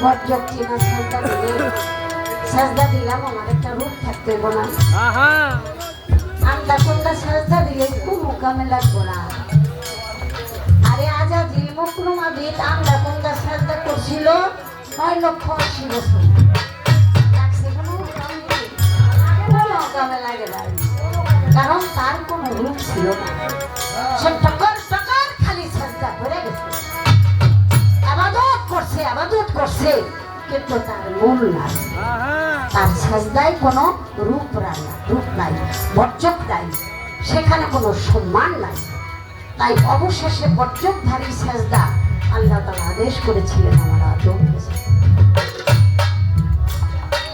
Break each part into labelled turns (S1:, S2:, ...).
S1: সর্বনা বর্জক চিনা সাজদা দিলে সাজদা দিলাম আমার একটা রূপ থাকতে হইব না।
S2: আহা।
S1: আন্দা কোন্দা সাজদা দিলে খুব মোকামে লাগবো না আরে আজা জিল মকরুমা বিদ আন্দা কোন্দা সাজদা করছিল নয় লক্ষ আশি বছর। কোনো কাম নেই। কোনো কামে লাগে না কারণ তার কোনো রূপ ছিল না। সে টকর আবাদত করছে কিন্তু তার মূল নাই তার সাজদায় কোনো রূপ নাই রূপ নাই বর্জক নাই সেখানে কোনো সম্মান নাই। তাই অবশেষে বর্জকধারী সাজদা আল্লাহ তালা আদেশ করেছিলেন আমার আদম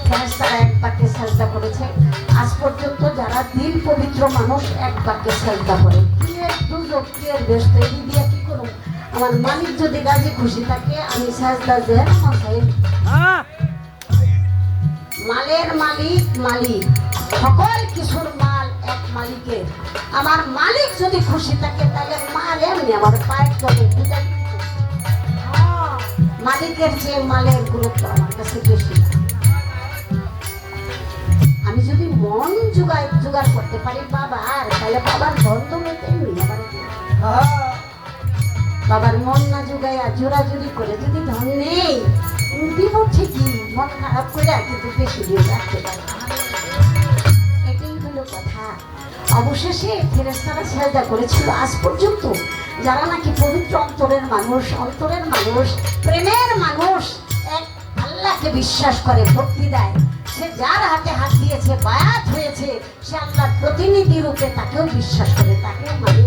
S1: ফেরেশতারা এক বাক্যে সাজদা করেছে আজ পর্যন্ত যারা দিল পবিত্র মানুষ এক বাক্যে সাজদা করে ক্রিয়ের দুজক ক্রিয়ের বেশ তৈরি দিয়ে কি করুন আমার মালিক যদি রাজি খুশি থাকে আমি সাজদা দেন মশাই মালের মালিক মালিক সকল কিছুর মাল এক মালিকের। আমার মালিক যদি খুশি থাকে তাহলে মাল এমনি আমার পায়ের দুটা মালিকের চেয়ে মালের গুরুত্ব আমার কাছে বেশি। আমি যদি মন জোগাড় জোগাড় করতে পারি বাবার তাহলে বাবার ধন তো তেমনি আবার বাবার মন না জোগাইয়া জোরাজুরি করে যদি ধন নেই দিব ঠিকই মন খারাপ করে কিন্তু বেশি দিয়ে রাখতে পারে। এটাই হলো কথা। অবশেষে ফেরেস্তারা সাজদা করেছিল আজ পর্যন্ত। যারা নাকি পবিত্র অন্তরের মানুষ অন্তরের মানুষ, প্রেমের মানুষ, এক আল্লাহকে বিশ্বাস করে, ভক্তি দেয়। সে যার হাতে হাত দিয়েছে, বায়াত হয়েছে, সে আল্লাহর প্রতিনিধি রূপে তাকেও বিশ্বাস করে, তাকেও মানে।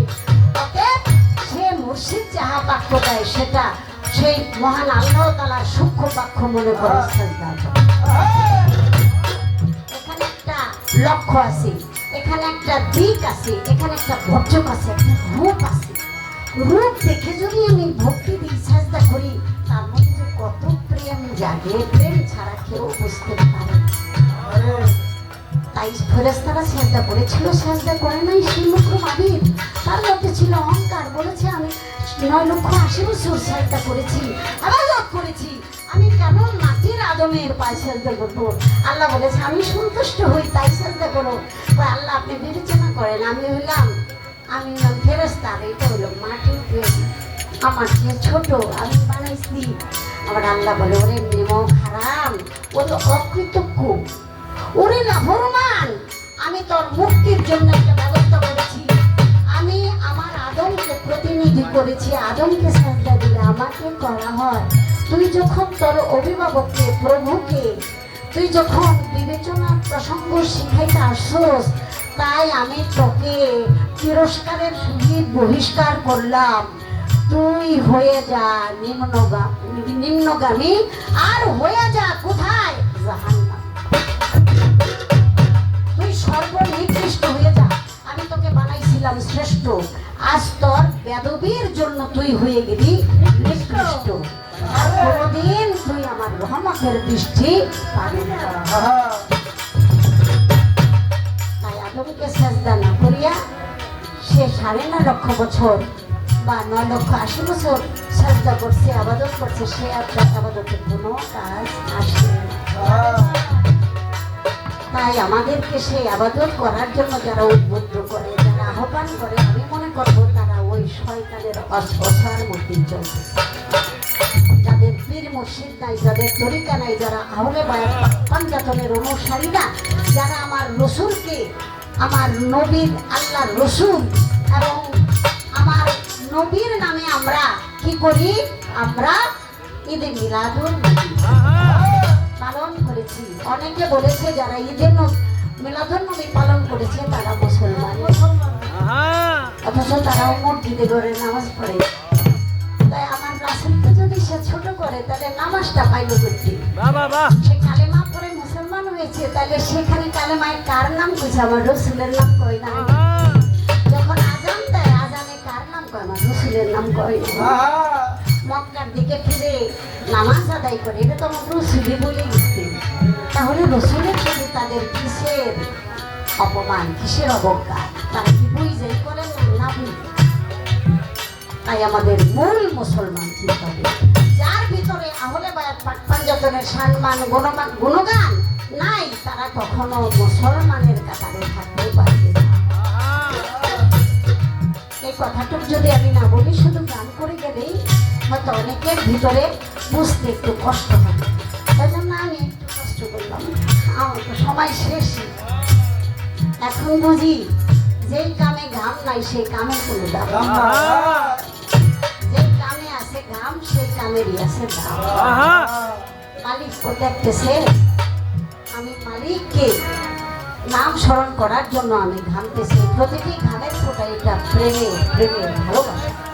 S1: মুর্শিদ যাহা বাক্য দেয় সেটা সেই মহান আল্লাহ তালার সূক্ষ্ম বাক্য মনে করে এখানে একটা লক্ষ্য আছে, এখানে একটা দিক আছে, এখানে একটা ভর্জক আছে, একটা রূপ আছে রূপ দেখে যদি আমি ভক্তি দিই সাজদা করি, তার মধ্যে কত প্রেম জাগে, প্রেম ছাড়া কেউ বুঝতে পারে না। তাই ফেরেস্তারা সাজদা করেছিল সাজদা করে নাই শিলমুখ আবির তার মধ্যে ছিল অহংকার, বলেছে, আমি নয় লক্ষ আশি বছর সাজদা করেছি আবাদত করেছি। আমি কেমন মাটির আদমের পায়ে সাজদা করব? আল্লাহ বলেছে, আমি সন্তুষ্ট হই, তাই সাজদা করো। আল্লাহ, আপনি বিবেচনা করেন, আমি হইলাম, আমি হলাম ফেরেস্তার এটা হলো মাটির আমার চেয়ে ছোট, আমি বানাইছি। আবার আল্লাহ বলে, ওরে নেম হারাম, ও তো অকৃতজ্ঞ। ওরে লাভবান আমি তোর মুক্তির জন্য একটা ব্যবস্থা করেছি। আমি আমার আদমকে প্রতিনিধি করেছি। আদমকে সাজদা দিলে আমাকে করা হয়। তুই যখন তোর অভিভাবককে, প্রভুকে, তুই যখন বিবেচনার প্রসঙ্গ শিখাইতে আসছোস তাই আমি তোকে তিরস্কারের সহিত বহিষ্কার করলাম। তুই হয়ে যা নিম্নগামী। আর হয়ে যা কোথায়? বানাইছিলাম শ্রেষ্ঠ। আজ তোর বেদবীর জন্য তুই হয়ে গেলি নিকৃষ্ট। আর কোনোদিন তুই আমার রহমতের দৃষ্টি পাবি না। তাই আদমকে সেজদা না করিয়া সে সাড়ে নয় লক্ষ বছর বা নয় লক্ষ আশি বছর সেজদা করছে, আবাদত করছে, সে আপনার আবাদতের কোনো কাজ আসে তাই আমাদেরকে সেই আবাদত করার জন্য যারা উদ্বুদ্ধ করে আহ্বান করে, আমি মনে করব তারা ওই শয়তানের অসার মধ্যে চলছে যাদের পীর মুর্শিদ নাই, যাদের তরিকা নাই, যারা আহলে বায়াত পাঞ্জাতনের অনুসারী না যারা আমার রসুলকে, আমার নবীর আল্লাহ রসুল এবং আমার নবীর নামে আমরা কি করি? আমরা ঈদে মিলাদুল পালন করেছি। অনেকে বলেছে, যারা ঈদের মিলাদুল নবী পালন করেছে, তারা মুসলমান। অথচ তারাও মসজিদে করে নামাজ পড়ে। তাই আমার রাসুলকে যদি সে ছোট করে তাহলে নামাজটা পাইল করতে সে কালেমা পরে মুসলমান হয়েছে তাহলে সেখানে কালেমায় কার নাম কইছে? আমার রসুলের নাম কয় না যখন আজান দেয় আজানে কার নাম কয়? আমার রসুলের নাম কয় মক্কার দিকে ফিরে নামাজ আদায় করে এটা তো আমার রসুলি বলে গেছে তাহলে রসুলের প্রতি তাদের কিসের অপমান কিসের অবজ্ঞা? তারা কি তাই আমাদের মূল মুসলমান ঠিক হবে। যার ভিতরে আহলে পাঞ্জাতনের সম্মান, গুণমান, গুণগান নাই, তারা কখনো মুসলমানের কাতারে থাকতে পারবে এই কথাটুকু যদি আমি না বলি, শুধু গান করে গেলেই হয়তো অনেকের ভিতরে বুঝতে একটু কষ্ট হবে। তাই জন্য আমি একটু কষ্ট করলাম। আমার তো সময় শেষ। এখন বুঝি, যেই কামে ঘাম নাই, সেই কামে কোনো দাম ঘাম সেই আছে মালিক তো দেখতেছে আমি মালিককে নাম স্মরণ করার জন্য আমি ঘামতেছি প্রতিটি ঘামের ফোটা, এটা প্রেমে প্রেমে ভালোবাসা।